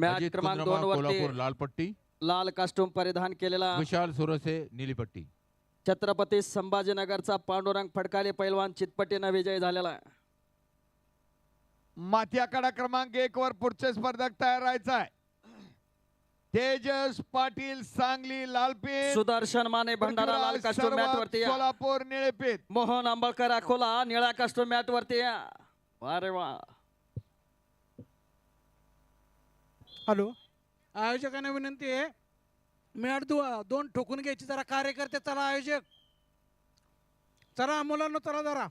Match Ajit क्रमांक कुंद्रमा दोन वरती कोल्हापूर लाल पट्टी लाल कास्टूम परिधान केलेला विशाल सुरसे नीली पट्टी छत्रपती संभाजीनगरचा पांडुरंग फडकाले पैलवान चितपटीनं विजय झालेला आहे. माथी आखाडा क्रमांक एक वर पुढचे स्पर्धक तयार राहायचा आहे. तेजस पाटील सांगली लालपीठ सुदर्शन माने भंडारा लाल पृथ्वीराज कास्टूम मॅट सर्वात वरती या. सोलापूर निळेपीठ मोहन आंबळकर अकोला निळा कास्टूम मॅट वरती या. अरे वा. हॅलो. आयोजकांना विनंती आहे मॅट दो दोन ठोकून घ्यायची जरा कार्यकर्ते चला आयोजक. चला मुलांना चला जरा.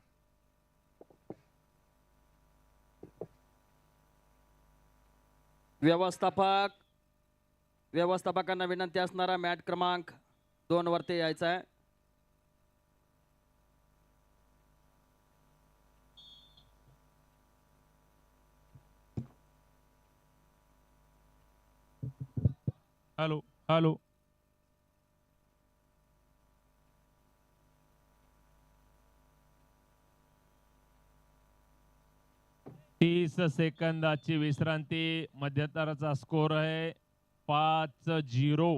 व्यवस्थापक व्यवस्थापकांना विनंती असणारा मॅट क्रमांक दोन वरती यायचा आहे. हॅलो हॅलो तीस सेकंदाची विश्रांती मध्यंतराचा स्कोर आहे पाच झिरो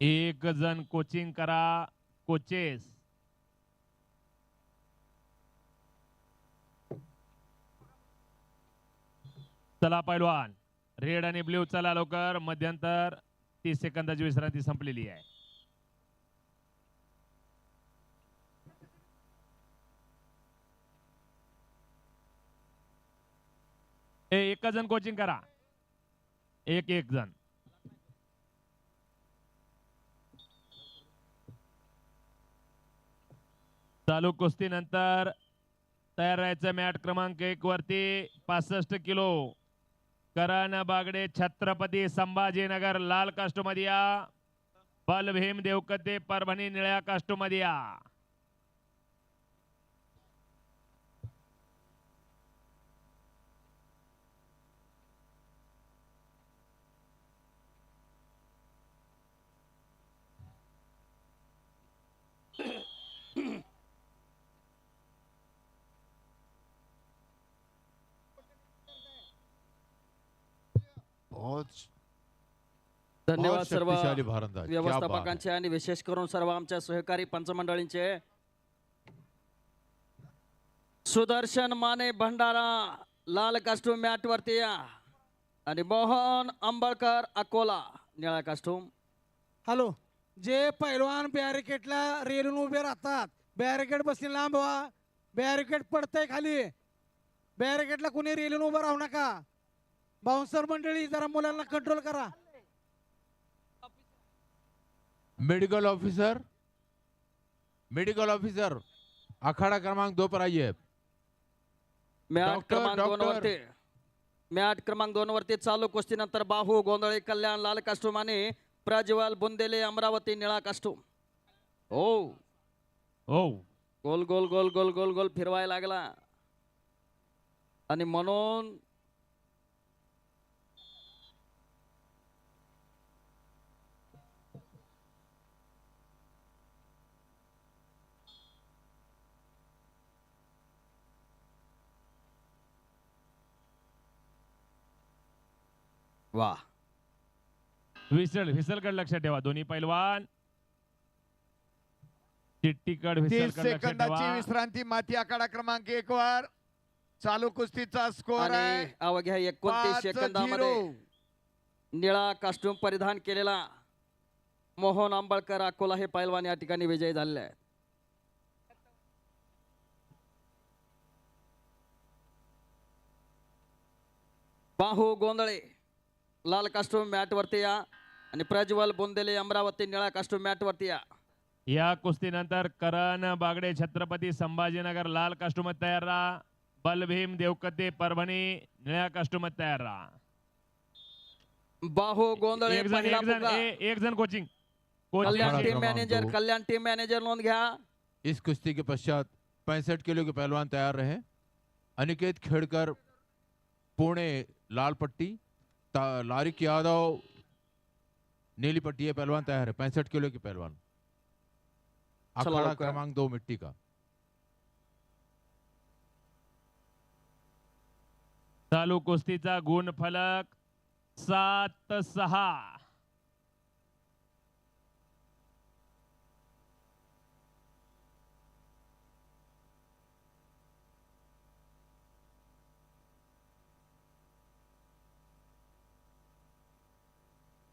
एक जण कोचिंग करा कोचेस. चला पैलवान रेड आणि ब्ल्यू चला लवकर. मध्यंतर तीस सेकंदाची विश्रांती संपलेली आहे. ए एक जण कोचिंग करा. एक एक जण. चालू कुस्तीनंतर तयार राहायचं मॅट क्रमांक एक वरती पासष्ट किलो करण बागडे छत्रपती संभाजीनगर लाल कास्टोमध्ये या बलभीम देवकते परभणी निळ्या कास्टोमध्ये या बहुत धन्यवाद बहुत सर्व शक्तिशाली भारंदाज क्या बात है. व्यवस्थापकांचे आणि विशेष करून सर्व आमच्या सहकारी पंचमंडळींचे. सुदर्शन माने भंडारा लाल कास्टूम मॅट वरती या. आणि मोहन आंबळकर अकोला निळा कास्टूम हॅलो जे पैलवान बॅरिकेडला रेलून उभे राहतात बॅरिकेड बसली लांब व्हा. बॅरिकेड पडतंय खाली. बॅरिकेडला कोणी रेलून उभं राहू नका. बाउन्सर मंडळी जरा मुलांना कंट्रोल करा. मेडिकल ऑफिसर मेडिकल ऑफिसर अखाड़ा क्रमांक दो पर आइए. क्रमांक दोन डॉक्टर. वरती मॅट क्रमांक दोन वरती चालू कुस्तीनंतर बाहू गोंधळे कल्याण लाल कास्टूम आणि प्रज्वल बुंदेले अमरावती निळा कास्टूम हो हो गोल गोल गोल गोल गोल गोल फिरवायला लागला. आणि म्हणून वा. विसल विसलकड लक्षात ठेवा दोन्ही पैलवान. चिट्टीकड तीस सेकंदाची ठेवा. विश्रांती माथी आखाडा क्रमांक एक वर. चालू कुस्तीचा स्कोर आहे. आणि अवघ्या एकोणतीस पाच सेकंदामध्ये. झिरो. निळा कास्ट्यूम परिधान केलेला मोहन आंबळकर अकोला हे पैलवान या ठिकाणी विजयी झालेले आहेत. बाहू गोंधळे. लाल कास्ट्यूम मॅट वरती या आणि प्रज्वल बुंदेले अमरावती निळा कास्ट्यूम मॅट वरती या या कुस्तीनंतर करण बागडे छत्रपती संभाजीनगर लाल कास्टूमात तयार राहा। बलभीम देवकते परभणी निळ्या कास्टूमात तयार राहा। बाहू गोंधळे एक जण एक जण ए- एक जण coaching. Kalyan team manager. Kalyan team manager नोंद घ्या। इस कुश्ती के पश्चात पैंसठ किलो के पहलवान तैयार रहे। अनिकेत खेड़कर पुणे लाल पट्टी। लारिक यादव नीली पट्टी है पहलवान तैयार है। पैंसठ किलो की पहलवान। अखाड़ा क्रमांक दो मिट्टी का। चालू कुस्तीचा गुण फलक सात सहा।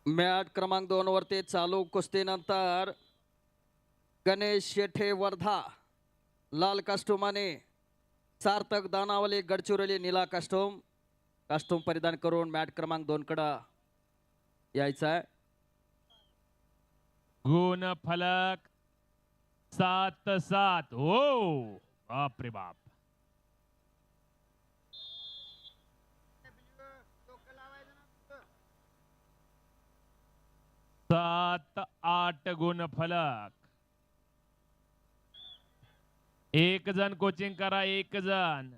मॅट क्रमांक दोन वरती चालू कुस्तीनंतर गणेश शेठे वर्धा लाल कास्टुमाने सार्थक दानावले गडचिरोली निला कास्टूम. कास्टूम परिधान करून मॅट क्रमांक दोन कडं यायचा आहे. हो गुण फलक. सात सात. हो. बाप रे बाप. सात आठ गुण फलक. एक जण कोचिंग करा एक जण.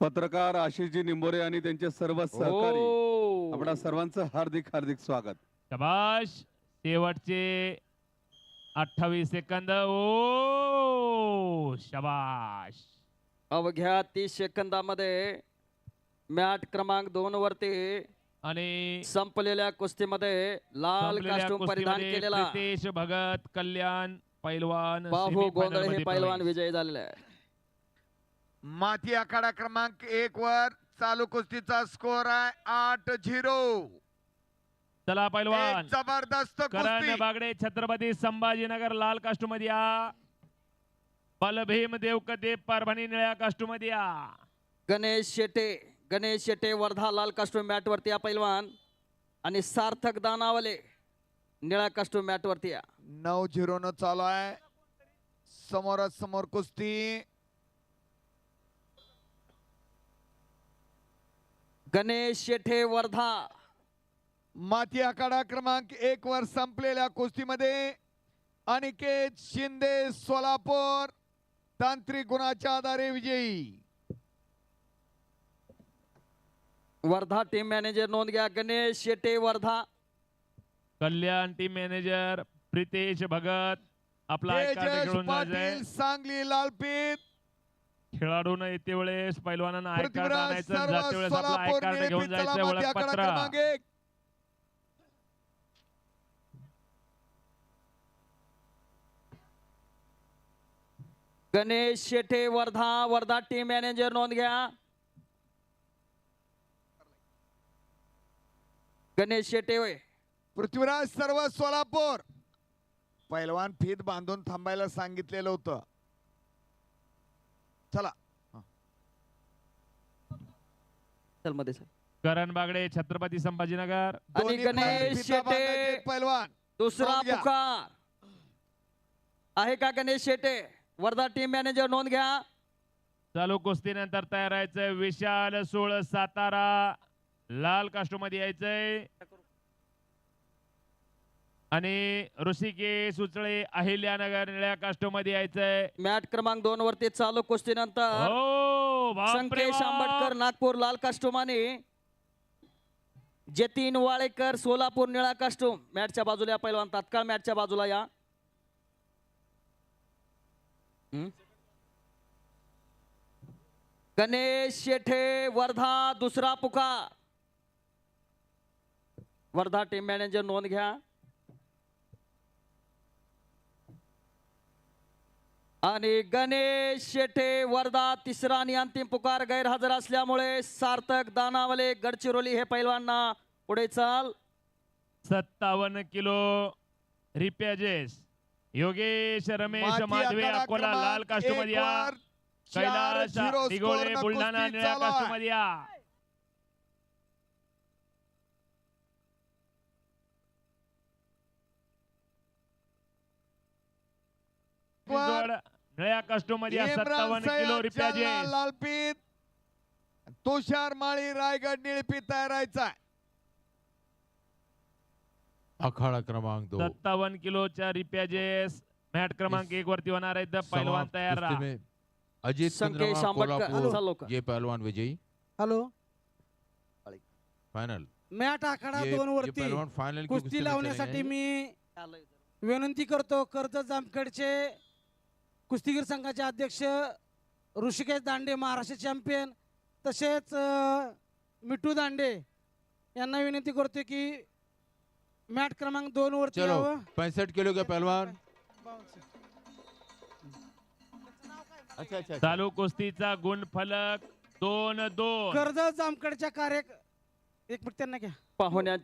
पत्रकार आशिषजी निंबोरे आणि त्यांचे सर्व सहकारी आपणा सर्वांचं हार्दिक हार्दिक स्वागत. शबाश. शेवटचे अठ्ठावीस सेकंद. ओ शबाश. अवघ्या तीस सेकंदामध्ये मॅट क्रमांक दोन वरती आणि संपलेल्या कुस्तीमध्ये लाल कास्टूम परिधान केलेला. प्रितेश भगत कल्याण पैलवान बाहू गोंधळे हे मध्ये पैलवान. विजयी झालेले आहे. माती आखाडा क्रमांक एक वर चालू कुस्तीचा स्कोर आहे आठ झिरो. चला पैलवान. जबरदस्त करण बागडे छत्रपती संभाजीनगर लाल कास्टूमध्ये या. बलभीम देवकते परभणी निळ्या कास्टूमध्ये या. गणेश शेटे गणेश शेटे वर्धा लाल कास्टूम मॅट वरती या पैलवान. आणि सार्थक दानावले निळा कास्टूम मॅट वरती या. नऊ झिरो न चालू आहे. समोरच समोर कुस्ती. गणेश शेठे वर्धा. माती आखाडा क्रमांक एक वर संपलेल्या कुस्तीमध्ये. अनिकेत शिंदे सोलापूर. तांत्रिक गुणाच्या आधारे विजयी. वर्धा टीम मॅनेजर नोंद घ्या गणेश शेटे वर्धा। कल्याण टीम मॅनेजर प्रितेश भगत आपला कार्ड तेजस घेऊन जायचंय पाटील सांगली लालपीत। खेळाडून येते वेळेस पैलवानांना आय कार्ड पृथ्वीराज आणायचं सर्व जाते वेळेस आपलं आय सोलापूर कार्ड घेऊन निळपीत जायचं चला माती आखाडा ओळखपत्र क्रमांक एक. गणेश शेटे वर्धा वर्धा टीम मॅनेजर नोंद घ्या गणेश शेटे होय पृथ्वीराज सर्व सोलापूर. पैलवान फीत बांधून थांबायला सांगितलेलं होतं. चला. चलमध्ये चल. करण बागडे छत्रपती संभाजीनगर. आणि दोन्ही पण गणेश फिता बांधायचे शेटे. पैलवान. दुसरा नोंद घ्या. पुकार. आहे का गणेश शेटे? वर्धा टीम मॅनेजर नोंद घ्या. चालू कुस्तीनंतर तयार राहायचंय विशाल सोळ सातारा. लाल कास्टूमध्ये यायचंय. आणि ऋषिकेश उचळे अहिल्यानगर निळ्या कास्टूमध्ये यायचंय. मॅट क्रमांक दोन वरती चालू हो बापरे संकेश बाप. आंबटकर नागपूर लाल कास्टुमाने जतीन वाळेकर सोलापूर निळा कास्टूम मॅटच्या बाजूला या पैलवान तात्काळ मॅटच्या बाजूला या. हं? गणेश शेठे वर्धा दुसरा पुकार. वर्धा टीम मॅनेजर नोंद घ्या. आणि गणेश शेटे वर्धा तिसरा आणि अंतिम पुकार गैरहजर असल्यामुळे सार्थक दानावले गडचिरोली हे पैलवांना. पुढे चाल. सत्तावन्न किलो रिपॅजेस योगेश रमेश माती माधवे आखाडा अकोला क्रमांक लाल कास्टूमध्ये एक या वर चार कैलास झिरो दिगोळे स्कोरनं बुलढाणा निळ्या चालू. आहे. कास्टूमध्ये वर निळ्या कास्टूमध्ये सत्तावन्न किलो रिपॅजेस लालपीत तुषार माळी रायगड निळपीत तयार राहायचा अखाड़ा क्रमांक दो सत्तावन्न किलोच्या रिपॅजेस मॅट क्रमांक एक वरती होणार आहेत. पैलवान तयार अजीत कोल्हापुर. ये पहलवान विजयी. हॅलो. फाइनल मॅट आखाडा दोन वरती. की कुस्ती लावण्यासाठी मी विनंती करतो कर्जत जामखेडचे कुस्तीगीर संघाचे अध्यक्ष ऋषिकेश दांडे महाराष्ट्र चॅम्पियन तसेच मिठू दांडे यांना विनंती करतो की मॅट क्रमांक दोन वरती चलो यावं. पैंसठ किलो के पहलवान. अच्छा अच्छा. चालू कुस्तीचा गुणफलक दोन दोन. कर्जत जामखेडच्या कार्य एक मिनिट त्यांना घ्या. पाहुण्या